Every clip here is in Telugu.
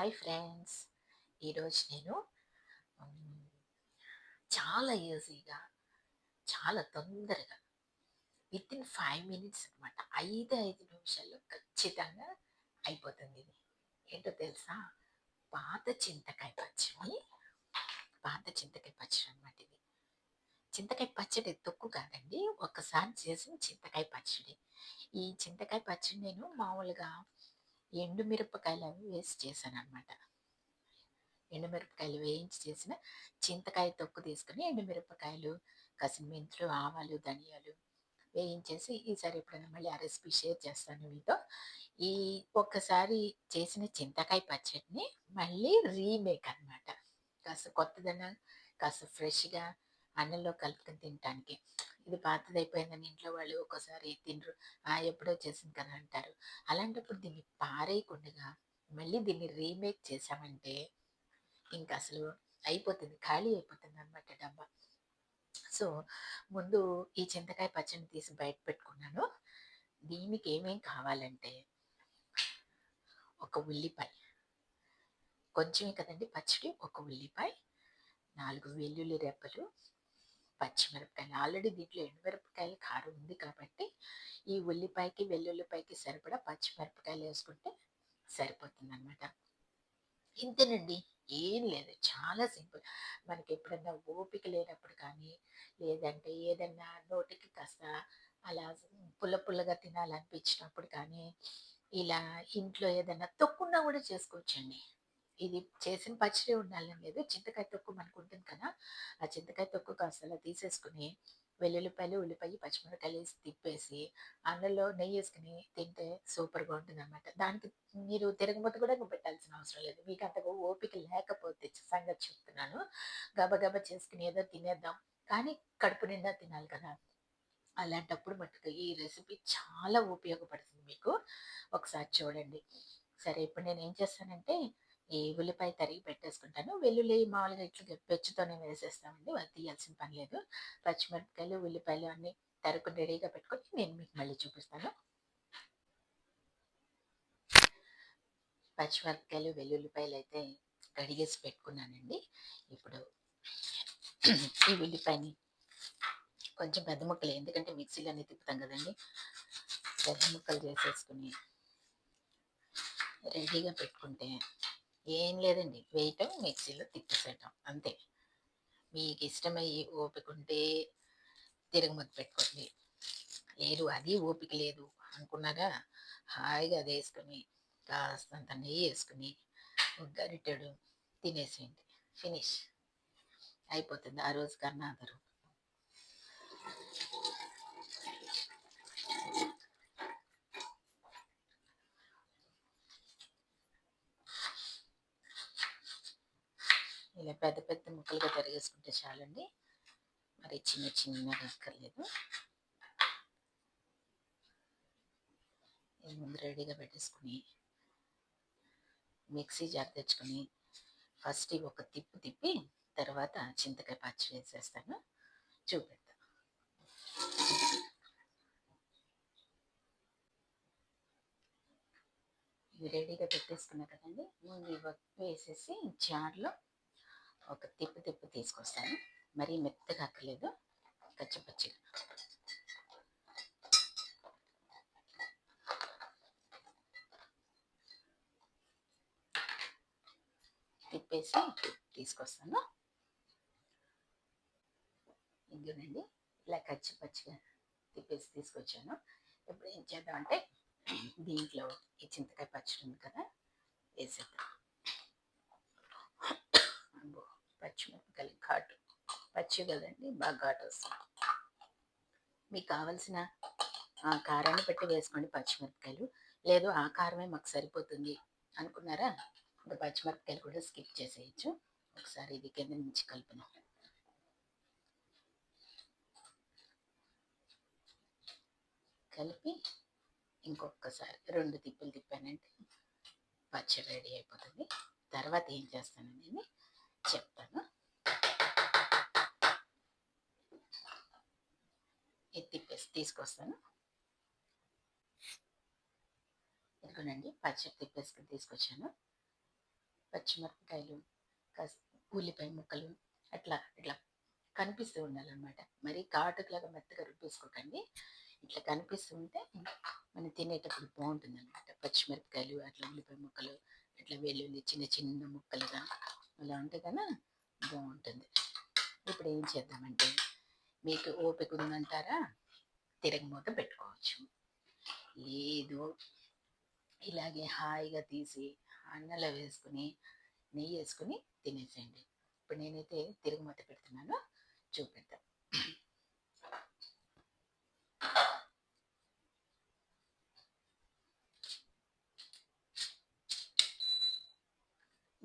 Hi friends. ఈరోజు నేను చాలా ఈజీగా చాలా తొందరగా విత్ ఇన్ ఫైవ్ మినిట్స్ అనమాట ఐదు ఐదు నిమిషాల్లో ఖచ్చితంగా అయిపోతుంది ఇది. ఏంటో తెలుసా? పాత చింతకాయ పచ్చడి పాత చింతకాయ పచ్చడి అనమాట ఇది. చింతకాయ పచ్చడి తొక్కు కాదండి ఒకసారి చేసిన చింతకాయ పచ్చడి. ఈ చింతకాయ పచ్చడి నేను మామూలుగా ఎండుమిరపకాయలు అవి వేసి చేశాను అనమాట ఎండుమిరపకాయలు వేయించి చేసిన చింతకాయ తొక్కు తీసుకుని ఎండుమిరపకాయలు కసిమెంతులు ఆవాలు ధనియాలు వేయించేసి ఈసారి ఎప్పుడైనా మళ్ళీ ఆ రెసిపీ షేర్ చేస్తాను మీతో. ఈ ఒక్కసారి చేసిన చింతకాయ పచ్చడిని మళ్ళీ రీమేక్ అనమాట కాస్త కొత్తదన కాస్త ఫ్రెష్గా అన్నంలో కలుపుకొని తినటానికి. ఇది పాతదైపోయిందని ఇంట్లో వాళ్ళు ఒక్కోసారి తినరు. ఆ ఎప్పుడో చేసింది కదా అంటారు అలాంటప్పుడు దీన్ని పారేయకుండా మళ్ళీ దీన్ని రీమేక్ చేసామంటే ఇంకా అసలు అయిపోతుంది ఖాళీ అయిపోతుంది అనమాట డబ్బా. సో ముందు ఈ చింతకాయ పచ్చడిని తీసి బయట పెట్టుకున్నాను. దీనికి ఏమేం కావాలంటే ఒక ఉల్లిపాయ. కొంచెమే కదండి పచ్చడి ఒక ఉల్లిపాయ నాలుగు వెల్లుల్లి రెప్పలు పచ్చిమిరపకాయలు. ఆల్రెడీ దీంట్లో ఎండుమిరపకాయలు కారం ఉంది కాబట్టి ఈ ఉల్లిపాయకి వెల్లుల్లిపాయకి సరిపడా పచ్చిమిరపకాయలు వేసుకుంటే సరిపోతుంది అనమాట ఇంతేనండి ఏం లేదు. చాలా సింపుల్. మనకి ఎప్పుడన్నా ఓపిక లేనప్పుడు కానీ లేదంటే ఏదన్నా నోటికి కాస్త అలా పుల్ల పుల్లగా తినాలనిపించినప్పుడు కానీ ఇలా ఇంట్లో ఏదైనా తొక్కున్నా కూడా చేసుకోవచ్చండి. ఇది చేసిన పచ్చడి ఉండాలని లేదు. చింతకాయ తొక్కు మనకు ఉంటుంది కదా. ఆ చింతకాయ తొక్కు కాస్త అలా తీసేసుకుని వెల్లుల్లిపాయలు ఉల్లిపాయ పచ్చిమిరపకాయలు వేసి తిప్పేసి అందులో నెయ్యి వేసుకుని తింటే సూపర్గా ఉంటుంది అనమాట దానికి మీరు తిరగబోత కూడా పెట్టాల్సిన అవసరం లేదు. మీకు అంతగా ఓపిక లేకపోతే సంగతి చెప్తున్నాను. గబగబా చేసుకుని ఏదో తినేద్దాం. కానీ కడుపు నిండా తినాలి కదా. అలాంటప్పుడు మట్టుకు ఈ రెసిపీ చాలా ఉపయోగపడుతుంది మీకు. ఒకసారి చూడండి. సరే ఇప్పుడు నేను ఏం చేస్తానంటే ఈ ఉల్లిపాయ తరిగి పెట్టేసుకుంటాను. వెల్లుల్లి మామూలుగా ఇట్లా పెచ్చుతోనే వేసేస్తామండి. అది తీయాల్సిన పని లేదు. పచ్చిమిరపకాయలు ఉల్లిపాయలు అన్నీ తరుకు రెడీగా పెట్టుకొని నేను మీకు మళ్ళీ చూపిస్తాను. పచ్చిమిరపకాయలు వెల్లుల్లిపాయలు అయితే కడిగేసి పెట్టుకున్నానండి. ఇప్పుడు ఈ ఉల్లిపాయని కొంచెం పెద్ద ముక్కలు ఎందుకంటే మిక్సీలోనే తిప్పుతాం కదండి. పెద్ద ముక్కలు చేసేసుకుని రెడీగా పెట్టుకుంటే ఏం లేదండి. వేయటం మిక్సీలో తిప్పేసేయటం. అంతే. మీకు ఇష్టమయ్యి ఓపిక ఉంటే తిరగమతి పెట్టుకోండి. లేదు అది ఓపిక లేదు అనుకున్నారా? హాయిగా అది వేసుకొని కాస్తంత నెయ్యి వేసుకుని గరిటెడు తినేసేయండి. ఫినిష్. అయిపోతుంది. ఆ రోజు కన్నా అందరూ ఇలా పెద్ద పెద్ద ముక్కలుగా తరిగేసుకుంటే చాలండి. మరి చిన్న చిన్నగా అక్కర్లేదు. ముందు రెడీగా పెట్టేసుకుని మిక్సీ జార్ తెచ్చుకొని ఫస్ట్ ఇవి ఒక తిప్పు తిప్పి తర్వాత చింతకాయ పచ్చి వేసేస్తాను. చూపెడతాను ఇవి రెడీగా పెట్టేసుకున్నా కదండి. ముందు ఇవి వేసేసి జార్లో ఒక తిప్పు తిప్పు తీసుకొస్తాను. మరీ మెత్తగా అక్కర్లేదు. పచ్చిపచ్చిగా తిప్పేసి తీసుకొస్తాను. ఇందునండి ఇలా కచ్చి పచ్చిగా తిప్పేసి తీసుకొచ్చాను. ఇప్పుడు ఏం చేద్దామంటే దీంట్లో ఈ చింతకాయ పచ్చడి ఉంది కదా వేసేద్దాం. పచ్చిమిరపకాయలు ఘాటు. పచ్చి కదండి బాగా ఘాటు వస్తుంది. మీకు కావలసిన ఆ కారాన్ని పెట్టి వేసుకోండి పచ్చిమిరపకాయలు. లేదు ఆ కారమే మాకు సరిపోతుంది అనుకున్నారా? ఇంకా పచ్చిమిరపకాయలు కూడా స్కిప్ చేసేయచ్చు. ఒకసారి ఇది కింద నుంచి కలుపును కలిపి ఇంకొకసారి రెండు తిప్పులు తిప్పానంటే పచ్చడి రెడీ అయిపోతుంది. తర్వాత ఏం చేస్తానని చెప్తాను ఇది తిప్పేసి తీసుకొస్తాను ఇదిగోనండి పచ్చడి తిప్పేసుకుని తీసుకొచ్చాను పచ్చిమిరపకాయలు ఉల్లిపాయ ముక్కలు అట్లా ఇట్లా కనిపిస్తూ ఉండాలన్నమాట మరీ ఘాటులాగా మెత్తగా రుబ్బేసుకోకండి ఇట్లా కనిపిస్తూ ఉంటే మనం తినేటప్పుడు బాగుంటుంది అనమాట పచ్చిమిరపకాయలు అట్లా ఉల్లిపాయ ముక్కలు ఇట్లా వెల్లుల్లి చిన్న చిన్న ముక్కలుగా అలా ఉంటే కన్నా బాగుంటుంది. ఇప్పుడు ఏం చేద్దామంటే మీకు ఓపిక ఉందంటారా? తిరగమూత పెట్టుకోవచ్చు. లేదు. ఇలాగే హాయిగా తీసి అన్నలో వేసుకుని నెయ్యి వేసుకుని తినేసేయండి. ఇప్పుడు నేనైతే తిరగమూత పెడుతున్నాను. చూపిద్దాం.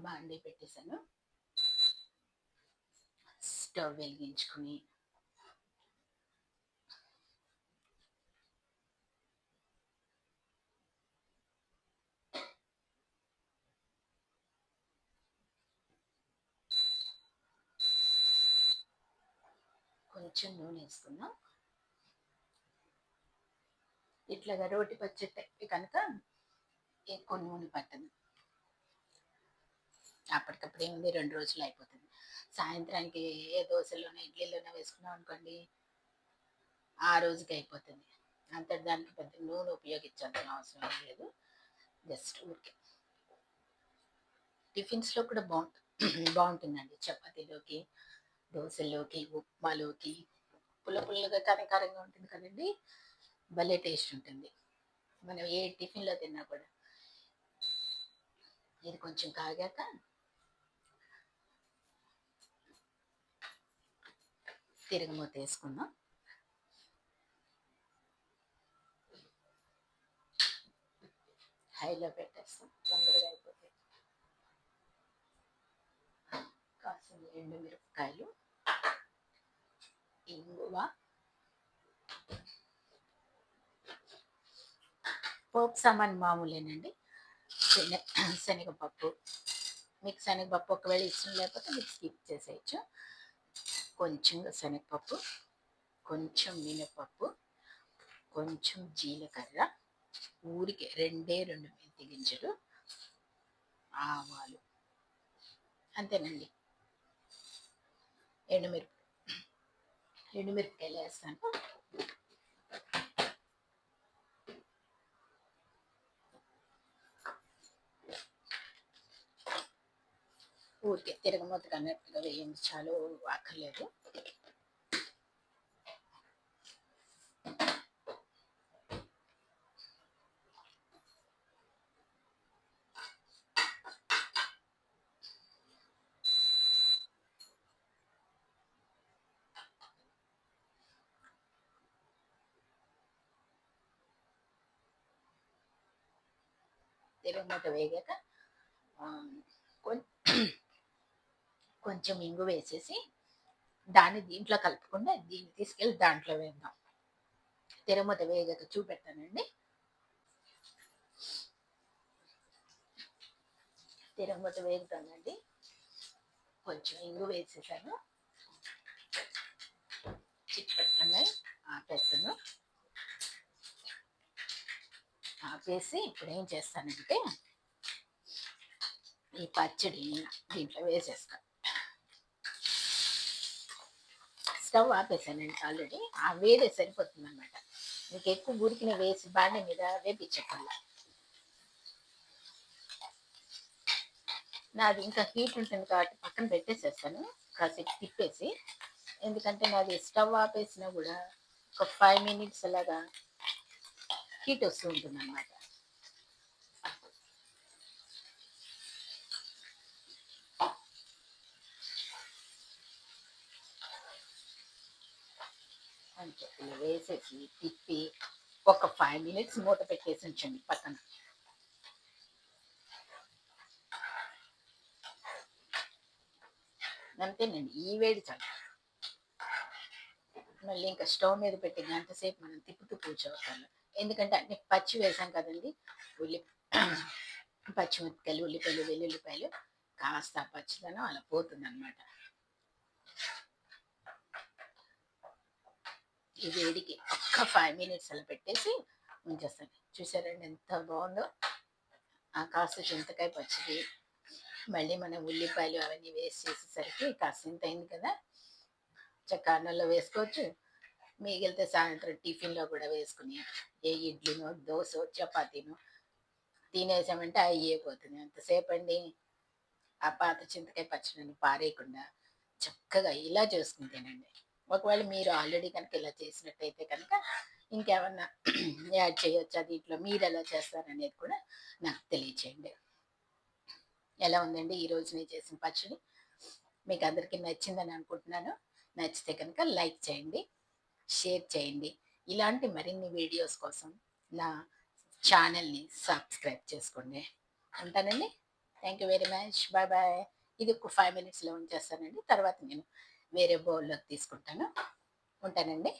బాండీ పెట్టేశాను. స్టవ్ వెలిగించుకుని. కొంచెం నూనె వేసుకుందాం. ఇట్లాగా రోటి పచ్చడి కనుక ఎక్కువ నూనె పట్టదు. అప్పటికప్పుడు ఏముంది రెండు రోజులు అయిపోతుంది. సాయంత్రానికి ఏ దోశలోనే ఇడ్లీలోనే వేసుకున్నాం అనుకోండి ఆ రోజుకి అయిపోతుంది. అంత దానికి పెద్ద నూనె ఉపయోగించాల్సిన అవసరం లేదు. జస్ట్ ఊరికే. టిఫిన్స్లో కూడా బాగుంటుంది బాగుంటుందండి. చపాతీలోకి దోశల్లోకి ఉప్మాలోకి. పుల్ల పుల్లగా ఉంటుంది కదండి. భలే టేస్ట్ ఉంటుంది. మనం ఏ టిఫిన్లో తిన్నా కూడా. ఇది కొంచెం కాగాక తిరగమూత వేసుకుందాం. హైలో పెట్టేస్తాం. తొందరగా అయిపోతాయి. కాసిన ఎండు మిరపకాయలు ఇంగువ పోపు సామాన్ మామూలేనండి. శనగ శనగపప్పు. మీకు శనగపప్పు ఒకవేళ ఇష్టం లేకపోతే మీకు స్కిప్ చేసేయచ్చు. కొంచెం శనగపప్పు కొంచెం మినపప్పు కొంచెం జీలకర్ర ఊరికి రెండే రెండు మెంతి గింజలు ఆవాలు. అంతేనండి. ఎండుమిరప ఎండుమిరపకాయలు వేస్తాను. ఊరికే తిరగమూతకు అన్నట్టుగా వేయించాలో అక్కర్లేదు. తిరగమూత వేగాక కొంచెం కొంచెం ఇంగు వేసేసి దాన్ని దీంట్లో కలుపుకుండా దీన్ని తీసుకెళ్ళి దాంట్లో వేద్దాం. తిరమూత వేగాక చూపెడతానండి తిరమూత వేగుతానండి. కొంచెం ఇంగు వేసేసాను. చిట్పెట్టుకున్నాయి. ఆపేస్తాను. ఆపేసి ఇప్పుడు ఏం చేస్తానంటే ఈ పచ్చడి దీంట్లో వేసేస్తాను స్టవ్ ఆపేసానండి ఆల్రెడీ. ఆ వేరే సరిపోతుంది అనమాట మీకు ఎక్కువ గురికిన వేసి బాండ మీద వేపించకుండా నాది ఇంకా హీట్ ఉంటుంది కాబట్టి పక్కన పెట్టేసేస్తాను. కాసేపు తిప్పేసి. ఎందుకంటే నాది స్టవ్ ఆపేసినా కూడా ఒక ఫైవ్ మినిట్స్ అలాగా హీట్ వస్తూ ఉంటుంది అనమాట అంతే వేసేసి తిప్పి ఒక ఫైవ్ మినిట్స్ మూత పెట్టేసి ఉంచండి పక్కన. అంతేనండి ఈ వేడి చాలు. మళ్ళీ ఇంకా స్టవ్ మీద పెట్టి గంట సేపు మనం తిప్పుతూ కూర్చోవాలి ఎందుకంటే అన్ని పచ్చి వేసాం కదండి ఉల్లి పచ్చిమిరపకాయలు ఉల్లిపాయలు వెల్లుల్లిపాయలు కాస్త పచ్చిదనం అలా పోతుంది అనమాట ఈ వేడికి ఒక్క ఫైవ్ మినిట్స్ అలా పెట్టేసి ఉంచేస్తాను. చూసారండి ఎంత బాగుందో? ఆ కాస్త చింతకాయ పచ్చడి మళ్ళీ మనం ఉల్లిపాయలు అవన్నీ వేస్ట్ చేసేసరికి కాసింత అయింది కదా? చక్క వేసుకోవచ్చు. మిగిలితే సాయంత్రం టిఫిన్లో కూడా వేసుకుని ఏ ఇడ్లీనో దోశ చపాతీనో తినేసామంటే అయ్యేపోతుంది. ఎంతసేపు అండి ఆ పాత చింతకాయ పచ్చడిని పారేయకుండా చక్కగా ఇలా చేసుకుని తినండి. ఒకవేళ మీరు ఆల్రెడీ కనుక ఇలా చేసినట్టయితే కనుక ఇంకేమన్నా యాడ్ చేయొచ్చా? దీంట్లో మీరు ఎలా చేస్తారనేది కూడా నాకు తెలియచేయండి. ఎలా ఉందండి? ఈరోజు నేను చేసిన పచ్చడి మీకు అందరికీ నచ్చిందని అనుకుంటున్నాను. నచ్చితే కనుక లైక్ చేయండి షేర్ చేయండి. ఇలాంటి మరిన్ని వీడియోస్ కోసం నా ఛానల్ని సబ్స్క్రైబ్ చేసుకోండి. ఉంటానండి. Thank you very much bye bye ఇది ఒక ఫైవ్ మినిట్స్లో ఉంచేస్తానండి. తర్వాత నేను వేరే బౌల్లోకి తీసుకుంటాను. ఉంటానండి.